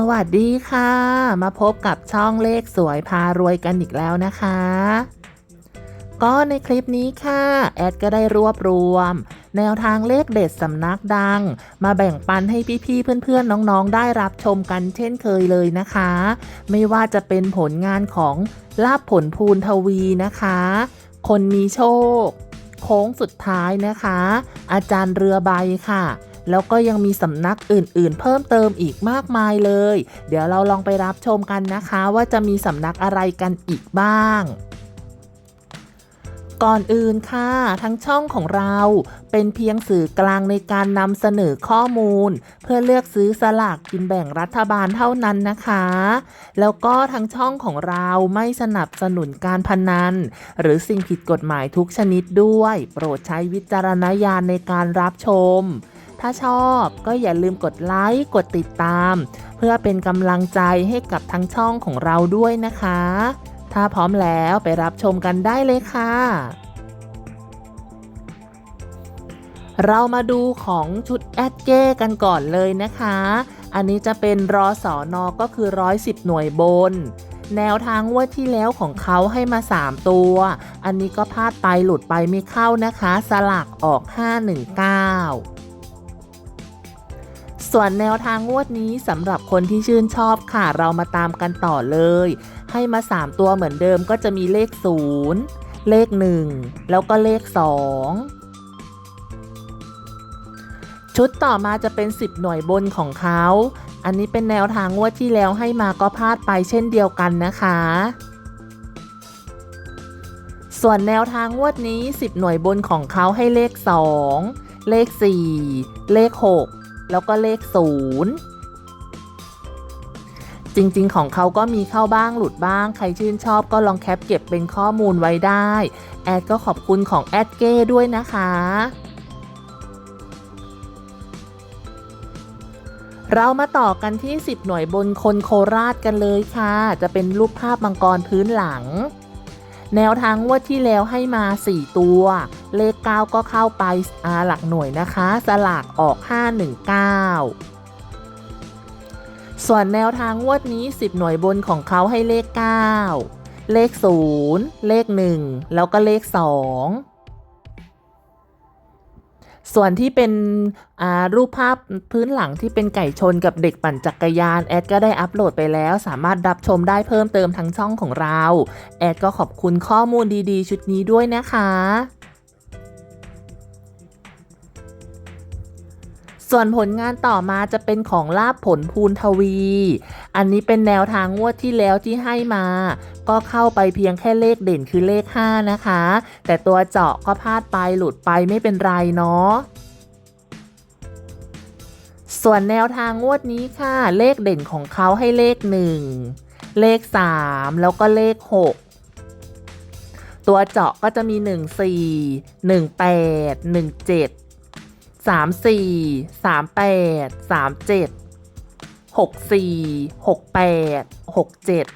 สวัสดีค่ะ มาพบกับช่องเลขสวยพารวยกันอีกแล้วนะคะ ก็ในคลิปนี้ค่ะ แอดก็ได้รวบรวม แนวทางเลขเด็ดสำนักดัง มาแบ่งปันให้พี่ๆเพื่อนๆน้องๆ ได้รับชมกันเช่นเคยเลยนะคะ ไม่ว่าจะเป็นผลงานของลาบผลภูนทวีนะคะ คนมีโชค โค้งสุดท้ายนะคะ อาจารย์เรือใบค่ะ แล้วก็ยังมีสำนักอื่นๆ เพิ่มเติมอีกมากมายเลย เดี๋ยวเราลองไปรับชมกันนะคะ ว่าจะมีสำนักอะไรกันอีกบ้างก่อนอื่นค่ะ ทั้งช่องของเราเป็นเพียงสื่อกลางในการนำเสนอข้อมูล เพื่อเลือกซื้อสลากกินแบ่งรัฐบาลเท่านั้นนะคะ แล้วก็ทั้งช่องของเราไม่สนับสนุนการพนัน หรือสิ่งผิดกฎหมายทุกชนิดด้วย โปรดใช้วิจารณญาณในการรับชม ถ้าชอบก็อย่าลืมกดไลค์กดติดตาม เพื่อเป็นกำลังใจให้กับทั้งช่องของเราด้วยนะคะ ถ้าพร้อมแล้วไปรับชมกันได้เลยค่ะ เรามาดูของชุดแอดเก้กันก่อนเลยนะคะ อันนี้จะเป็นรอสอนอก็คือ 110 หน่วยบนแนวทางว่าที่แล้วของเขาให้มา 3 ตัว อันนี้ก็พลาดไปหลุดไปไม่เข้านะคะ สลักออก 519 ส่วนแนวทางงวดนี้สำหรับคนที่ชื่นชอบค่ะ เรามาตามกันต่อเลย ให้มา 3 ตัวเหมือนเดิมก็จะมีเลข 0 เลข 1 แล้วก็เลข 2 ชุดต่อมาจะเป็น 10 หน่วยบนของเขา อันนี้เป็นแนวทางงวดที่แล้วให้มาก็พลาดไปเช่นเดียวกันนะคะส่วนแนวทางงวดนี้ 10 หน่วยบนของเขาให้เลข 2 เลข 4 เลข 6 แล้วก็เลข 0 จริงๆ ของเขาก็มีเข้าบ้างหลุดบ้าง ใครชื่นชอบก็ลองแคปเก็บเป็นข้อมูลไว้ได้ แอดก็ขอบคุณของแอดเก้ด้วยนะคะเรามาต่อกันที่ 10 หน่วยบนคนโคราชกันเลยค่ะ จะเป็นรูปภาพมังกรพื้นหลัง แนวทางงวดที่แล้วให้มา 4 ตัว เลข 9 ก็เข้าไปอาหลักหน่วยนะคะ สลากออก 519 ส่วนแนวทางงวดนี้ 10 หน่วยบนของเขาให้เลข 9 เลข 0 เลข 1 แล้วก็เลข 2 ส่วนที่เป็นรูปภาพพื้นหลังที่เป็นไก่ชนกับเด็กปั่นจักรยาน แอดก็ได้อัปโหลดไปแล้ว สามารถรับชมได้เพิ่มเติมทั้งช่องของเรา แอดก็ขอบคุณข้อมูลดีๆ ชุดนี้ด้วยนะคะ ส่วนผลงานต่อมาจะเป็นของลาบผลภูนทวี อันนี้เป็นแนวทางงวดที่แล้วที่ให้มา ก็เข้าไปเพียงแค่เลขเด่นคือเลข 5 นะคะ แต่ตัวเจาะก็พลาดไปหลุดไปไม่เป็นไรเนาะส่วนแนวทางงวดนี้ค่ะ เลขเด่นของเขาให้เลข 1 เลข 3 แล้วก็เลข 6ตัวเจาะก็จะมี 1 4 1 8 1 7 3 4 3 8 3 7 6 4 6 8 6 7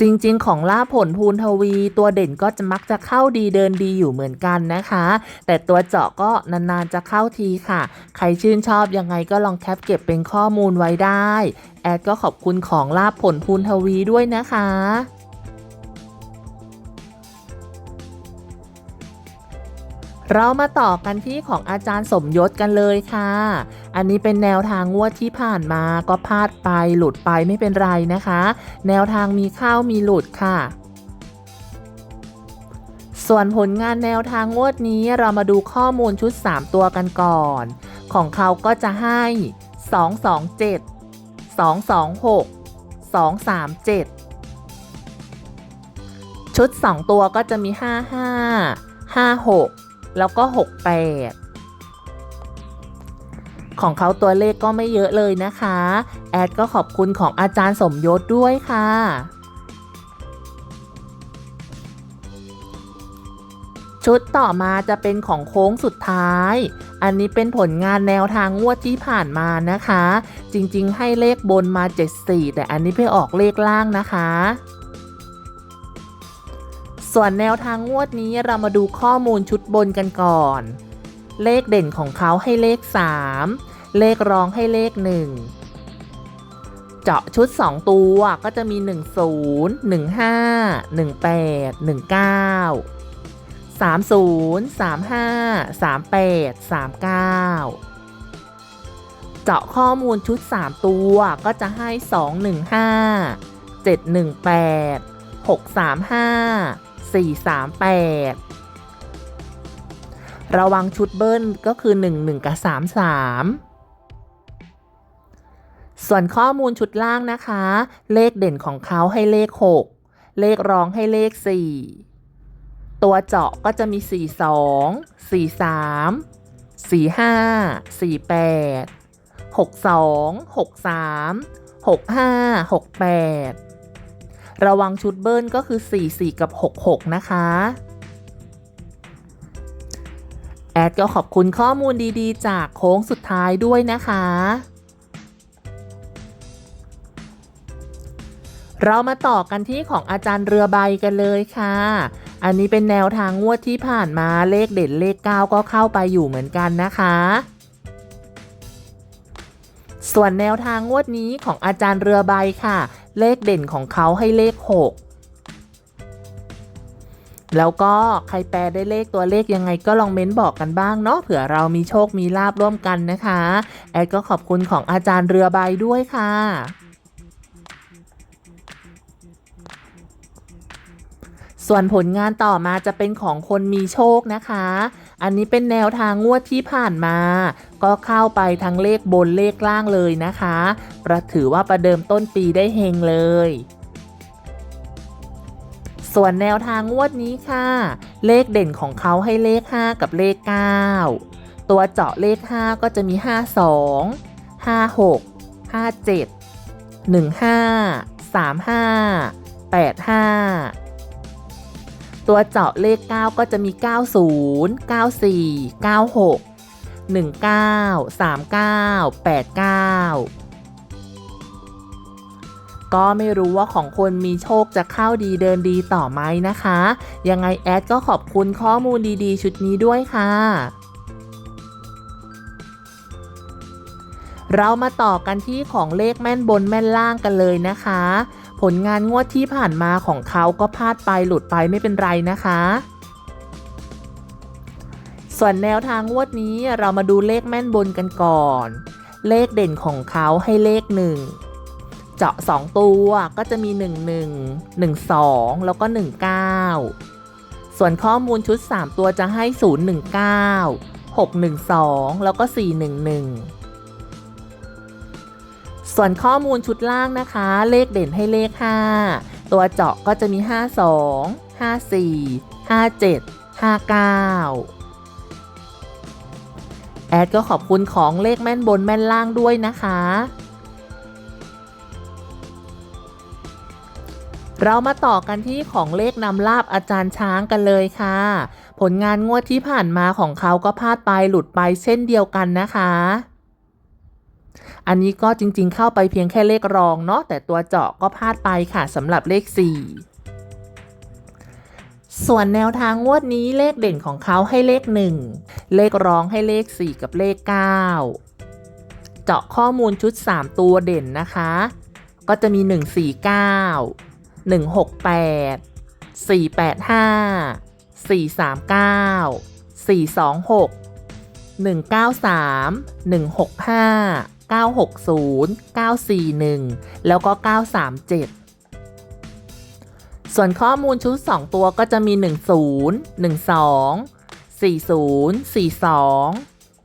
จริง ๆ ของล่าผลภูนทวีตัวเด่นก็จะมักจะเข้าดีเดินดีอยู่เหมือนกันนะคะ แต่ตัวเจาะก็นาน ๆ จะเข้าทีค่ะ ใครชื่นชอบยังไงก็ลองแคปเก็บเป็นข้อมูลไว้ได้ แอดก็ขอบคุณของลาผลภูนทวีด้วยนะคะ เรามาต่อกันที่ของอาจารย์สมยศกันเลยค่ะ อันนี้เป็นแนวทางงวดที่ผ่านมาก็พลาดไปหลุดไปไม่เป็นไรนะคะ แนวทางมีเข้ามีหลุดค่ะ ส่วนผลงานแนวทางงวดนี้เรามาดูข้อมูลชุด 3 ตัวกันก่อน ของเขาก็จะให้ 227 226 237 ชุด 2 ตัวก็จะมี 55 56 แล้วก็ 68 ของเขาตัวเลขก็ไม่เยอะเลยนะคะ แอดก็ขอบคุณของอาจารย์สมยศด้วยค่ะชุดต่อมาจะเป็นของโค้งสุดท้าย อันนี้เป็นผลงานแนวทางงวดที่ผ่านมานะคะ จริงๆ ให้เลขบนมา 74 แต่อันนี้ไปออกเลขล่างนะคะ ส่วนแนวทางงวดนี้เรามาดูข้อมูลชุดบนกันก่อน เลขเด่นของเขาให้เลข 3 เลขรองให้เลข 1 เจาะชุด 2 ตัวก็จะมี 10 15 18 19 30 35 38 39 เจาะข้อมูลชุด 3 ตัวก็จะให้ 215 718 635 438 ระวังชุดเบิ้ลก็คือ 11 กับ 33 ส่วนข้อมูลชุดล่างนะคะ เลขเด่นของเขาให้เลข 6 เลขรองให้เลข 4 ตัวเจาะก็จะมี 42 43 45 48 62 63 65 68 ระวังชุดเบิ้ลก็คือ 44 กับ 66 นะคะ แอดก็ขอบคุณข้อมูลดีๆ จากโค้งสุดท้ายด้วยนะคะ เรามาต่อกันที่ของอาจารย์เรือใบกันเลยค่ะ อันนี้เป็นแนวทางงวดที่ผ่านมาเลขเด่นเลข 9 ก็เข้าไปอยู่เหมือนกันนะคะ ส่วนแนวทางงวดนี้ของอาจารย์เรือใบค่ะ เลขเด่นของเขาให้เลข 6 แล้วก็ใครแปลได้เลขตัวเลขยังไงก็ลองเม้นบอกกันบ้างเนาะเผื่อเรามีโชคมีลาบร่วมกันนะคะ แอดก็ขอบคุณของอาจารย์เรือใบด้วยค่ะ ส่วนผลงานต่อมาจะเป็นของคนมีโชคนะคะ อันนี้เป็นแนวทางงวดที่ผ่านมา ก็เข้าไปทั้งเลขบนเลขล่างเลยนะคะประถือว่าประเดิมต้นปีได้เฮงเลยส่วนแนวทางงวดนี้ค่ะ เลขเด่นของเขาให้เลข 5 กับเลข 9 ตัวเจาะเลข 5 ก็จะมี 52 56 57 15 35 85 ตัวเจาะเลข 9 ก็จะมี 90 94 96 19 39 89 ก็ไม่รู้ว่าของคนมีโชคจะเข้าดีเดินดีต่อไหมนะคะ ยังไงแอดก็ขอบคุณข้อมูลดีๆ ชุดนี้ด้วยค่ะเรามาต่อกันที่ของเลขแม่นบนแม่นล่างกันเลยนะคะ ผลงานงวดที่ผ่านมาของเขาก็พลาดไปหลุดไปไม่เป็นไรนะคะ ส่วนแนวทางงวดนี้เรามาดูเลขแม่นบนกันก่อน เลขเด่นของเขาให้เลข1เจาะ 2 ตัวก็จะมี 11 12 แล้วก็ 19 ส่วนข้อมูลชุด 3 ตัวจะให้ 019 612 แล้วก็ 411 ส่วนข้อมูลชุดล่างนะคะ เลขเด่นให้เลข 5 ตัวเจาะก็จะมี 52 54 57 59แอดก็ขอบคุณของเลขแม่นบนแม่นล่างด้วยนะคะ เรามาต่อกันที่ของเลขนำลาบอาจารย์ช้างกันเลยค่ะ ผลงานงวดที่ผ่านมาของเขาก็พลาดไปหลุดไปเช่นเดียวกันนะคะ อันนี้ก็จริงๆ เข้าไปเพียงแค่เลขรองเนาะแต่ตัวเจาะก็พลาดไปค่ะสำหรับเลข 4ส่วนแนวทางงวดนี้เลขเด่นของเขาให้เลข 1 เลขรองให้เลข 4 กับเลข 9 เจาะข้อมูลชุด 3 ตัวเด่นนะคะ ก็จะมี 149 168 485 439 426 193 165 960 941 แล้วก็ 937ส่วนข้อมูลชุด 2 ตัวก็จะมี 10 12 40 42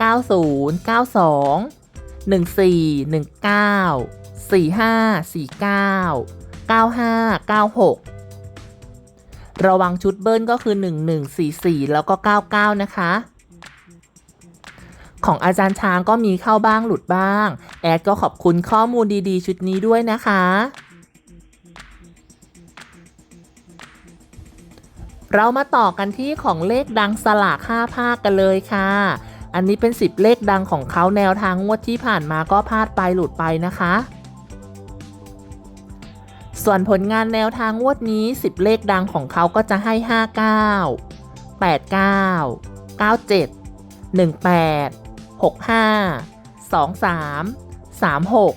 90 92 14 19 45 49 95 96 ระวังชุดเบิ้ลก็คือ 1144 แล้วก็ 99 นะคะ ของอาจารย์ช้างก็มีเข้าบ้างหลุดบ้าง แอดก็ขอบคุณข้อมูลดีๆ ชุดนี้ด้วยนะคะ เรามาต่อกันที่ของเลขดังสลาก5ภาคกันเลยค่ะ อันนี้เป็น 10 เลขดังของเขาแนวทางงวดที่ผ่านมาก็พลาดไปหลุดไปนะคะ ส่วนผลงานแนวทางงวดนี้ 10 เลขดังของเขาก็จะให้ 59 89 97 18 65 23 36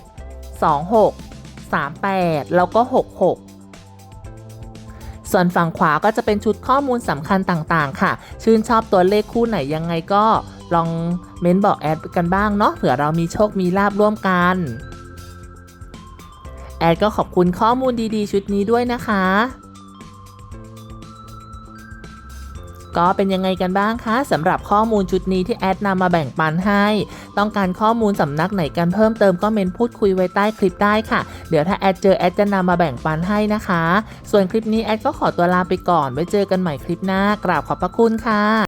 26 38 แล้วก็ 66 ส่วนฝั่งขวาก็จะเป็นชุดข้อมูลสำคัญต่างๆ ค่ะ ชื่นชอบตัวเลขคู่ไหนยังไงก็ลองเม้นบอกแอดกันบ้างเนาะเผื่อเรามีโชคมีลาบร่วมกัน แอดก็ขอบคุณข้อมูลดีๆ ชุดนี้ด้วยนะคะ ก็เป็นยังไงกันบ้างคะสำหรับข้อมูลชุดนี้ที่แอดนำมาแบ่งปันให้ ต้องการข้อมูลสำนักไหนกันเพิ่มเติมก็เมนพูดคุยไว้ใต้คลิปได้ค่ะ เดี๋ยวถ้าแอดเจอแอดจะนำมาแบ่งปันให้นะคะ ส่วนคลิปนี้แอดก็ขอตัวลาไปก่อนไว้เจอกันใหม่คลิปหน้ากราบขอบพระคุณค่ะ